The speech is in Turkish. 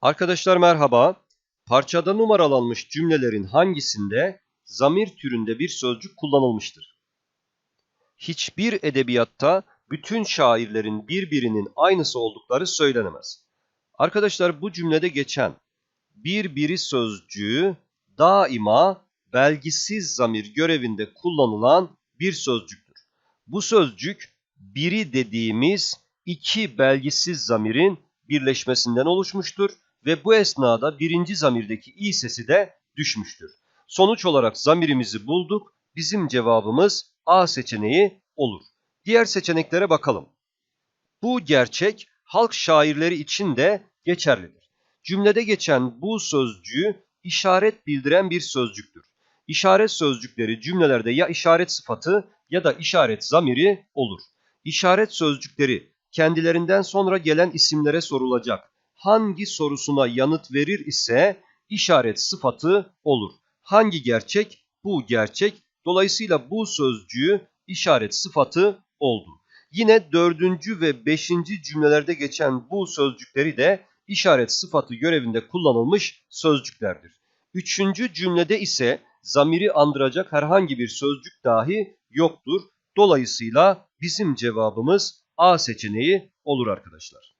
Arkadaşlar merhaba. Parçada numaralanmış cümlelerin hangisinde zamir türünde bir sözcük kullanılmıştır? Hiçbir edebiyatta bütün şairlerin birbirinin aynısı oldukları söylenemez. Arkadaşlar bu cümlede geçen birbiri sözcüğü daima belgisiz zamir görevinde kullanılan bir sözcüktür. Bu sözcük biri dediğimiz iki belgisiz zamirin birleşmesinden oluşmuştur ve bu esnada birinci zamirdeki i sesi de düşmüştür. Sonuç olarak zamirimizi bulduk. Bizim cevabımız A seçeneği olur. Diğer seçeneklere bakalım. Bu gerçek halk şairleri için de geçerlidir. Cümlede geçen bu sözcüğü işaret bildiren bir sözcüktür. İşaret sözcükleri cümlelerde ya işaret sıfatı ya da işaret zamiri olur. İşaret sözcükleri kendilerinden sonra gelen isimlere sorulacak hangi sorusuna yanıt verir ise işaret sıfatı olur. Hangi gerçek? Bu gerçek. Dolayısıyla bu sözcüğü işaret sıfatı oldu. Yine dördüncü ve beşinci cümlelerde geçen bu sözcükleri de işaret sıfatı görevinde kullanılmış sözcüklerdir. Üçüncü cümlede ise zamiri andıracak herhangi bir sözcük dahi yoktur. Dolayısıyla bizim cevabımız A seçeneği olur arkadaşlar.